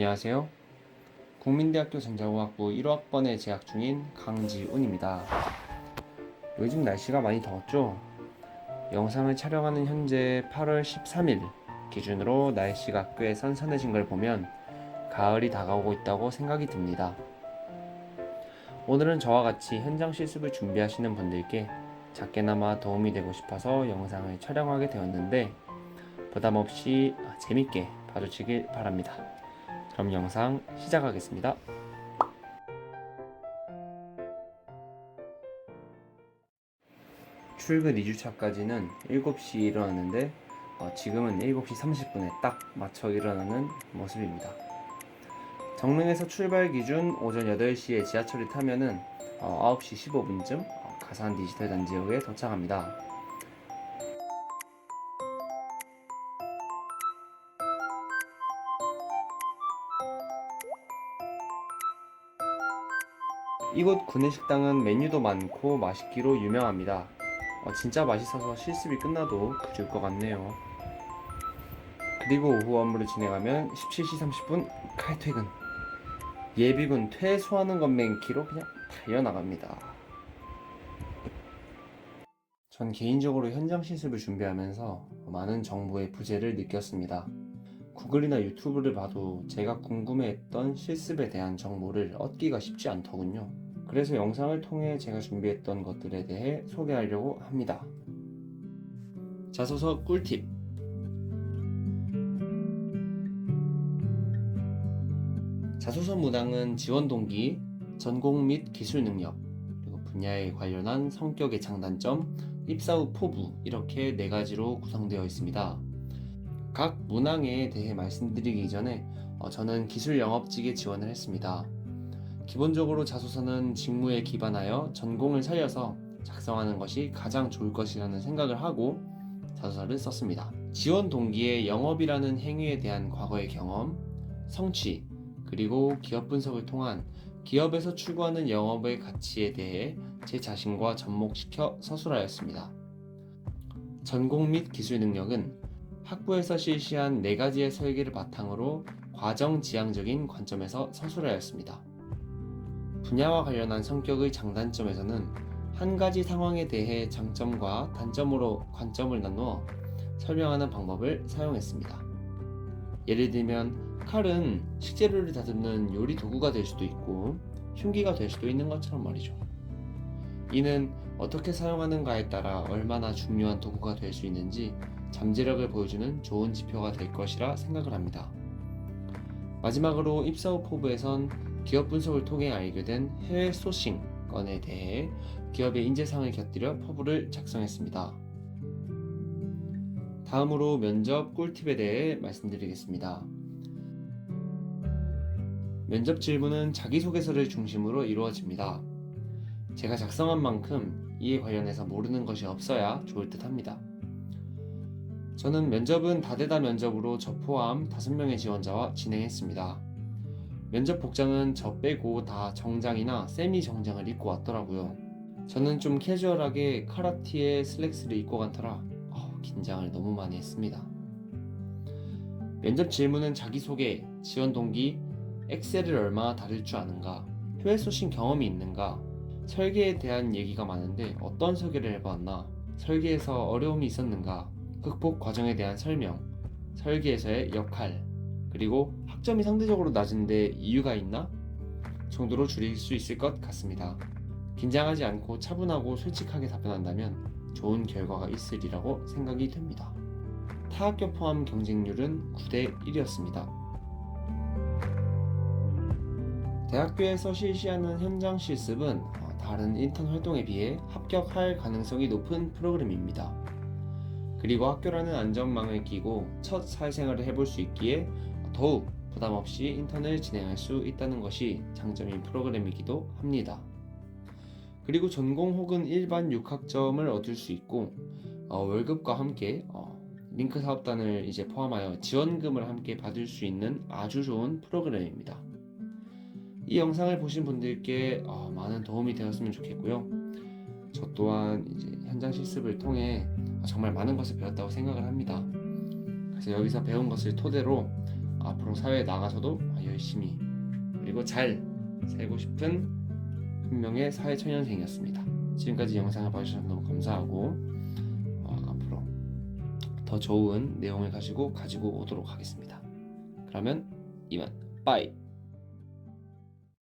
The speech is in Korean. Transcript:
안녕하세요. 국민대학교 전자공학부 1학번에 재학 중인 강지훈입니다. 요즘 날씨가 많이 더웠죠? 영상을 촬영하는 현재 8월 13일 기준으로 날씨가 꽤 선선해진 걸 보면 가을이 다가오고 있다고 생각이 듭니다. 오늘은 저와 같이 현장 실습을 준비하시는 분들께 작게나마 도움이 되고 싶어서 영상을 촬영하게 되었는데 부담 없이 재밌게 봐주시길 바랍니다. 그럼 영상 시작하겠습니다. 출근 2주차까지는 7시 일어났는데 어, 지금은 7시 30분에 딱 맞춰 일어나는 모습입니다. 정릉에서 출발 기준 오전 8시에 지하철을 타면은 어, 9시 15분쯤 가산 디지털 단지역에 도착합니다. 이곳 구내식당은 메뉴도 많고 맛있기로 유명합니다. 어, 진짜 맛있어서 실습이 끝나도 그릴 것 같네요. 그리고 오후 업무를 진행하면 17시 30분 칼퇴근. 예비군 퇴소하는 것 맨키로 그냥 달려나갑니다. 전 개인적으로 현장 실습을 준비하면서 많은 정보의 부재를 느꼈습니다. 구글이나 유튜브를 봐도 제가 궁금해했던 실습에 대한 정보를 얻기가 쉽지 않더군요. 그래서 영상을 통해 제가 준비했던 것들에 대해 소개하려고 합니다. 자소서 꿀팁 자소서 문항은 지원 동기, 전공 및 기술 능력, 그리고 분야에 관련한 성격의 장단점, 입사 후 포부 이렇게 네 가지로 구성되어 있습니다. 각 문항에 대해 말씀드리기 전에 어, 저는 기술 영업직에 지원을 했습니다. 기본적으로 자소서는 직무에 기반하여 전공을 살려서 작성하는 것이 가장 좋을 것이라는 생각을 하고 자소서를 썼습니다. 지원 동기의 영업이라는 행위에 대한 과거의 경험, 성취, 그리고 기업 분석을 통한 기업에서 추구하는 영업의 가치에 대해 제 자신과 접목시켜 서술하였습니다. 전공 및 기술 능력은 학부에서 실시한 네 가지의 설계를 바탕으로 과정 지향적인 관점에서 서술하였습니다. 분야와 관련한 성격의 장단점에서는 한 가지 상황에 대해 장점과 단점으로 관점을 나누어 설명하는 방법을 사용했습니다. 예를 들면 칼은 식재료를 다듬는 요리 도구가 될 수도 있고 흉기가 될 수도 있는 것처럼 말이죠. 이는 어떻게 사용하는가에 따라 얼마나 중요한 도구가 될 수 있는지 잠재력을 보여주는 좋은 지표가 될 것이라 생각을 합니다. 마지막으로 입사 후 포부에선 기업 분석을 통해 알게 된 해외 소싱 건에 대해 기업의 인재상을 곁들여 포부를 작성했습니다. 다음으로 면접 꿀팁에 대해 말씀드리겠습니다. 면접 질문은 자기소개서를 중심으로 이루어집니다. 제가 작성한 만큼 이에 관련해서 모르는 것이 없어야 좋을 듯 합니다. 저는 면접은 다대다 면접으로 저 포함 5명의 지원자와 진행했습니다. 면접 복장은 저 빼고 다 정장이나 세미 정장을 입고 왔더라고요. 저는 좀 캐주얼하게 카라티에 슬랙스를 입고 간 터라 어, 긴장을 너무 많이 했습니다. 면접 질문은 자기소개, 지원 동기, 엑셀을 얼마나 다룰 줄 아는가, 해외 소신 경험이 있는가, 설계에 대한 얘기가 많은데 어떤 설계를 해봤나, 설계에서 어려움이 있었는가, 극복 과정에 대한 설명, 설계에서의 역할, 그리고 학점이 상대적으로 낮은데 이유가 있나? 정도로 줄일 수 있을 것 같습니다. 긴장하지 않고 차분하고 솔직하게 답변한다면 좋은 결과가 있으리라고 생각이 됩니다. 타학교 포함 경쟁률은 9대 1이었습니다. 대학교에서 실시하는 현장 실습은 어, 다른 인턴 활동에 비해 합격할 가능성이 높은 프로그램입니다. 그리고 학교라는 안전망을 끼고 첫 사회생활을 해볼 수 있기에 더욱 부담 없이 인턴을 진행할 수 있다는 것이 장점인 프로그램이기도 합니다. 그리고 전공 혹은 일반 6학점을 얻을 수 있고 어, 월급과 함께 어, 링크 사업단을 이제 포함하여 지원금을 함께 받을 수 있는 아주 좋은 프로그램입니다. 이 영상을 보신 분들께 어, 많은 도움이 되었으면 좋겠고요. 저 또한 이제 현장 실습을 통해 정말 많은 것을 배웠다고 생각을 합니다. 그래서 여기서 배운 것을 토대로 앞으로 사회에 나가서도 열심히 그리고 잘 살고 싶은 한 명의 사회초년생이었습니다. 지금까지 영상을 봐주셔서 너무 감사하고 어, 앞으로 더 좋은 내용을 가지고 가지고 오도록 하겠습니다. 그러면 이만 빠이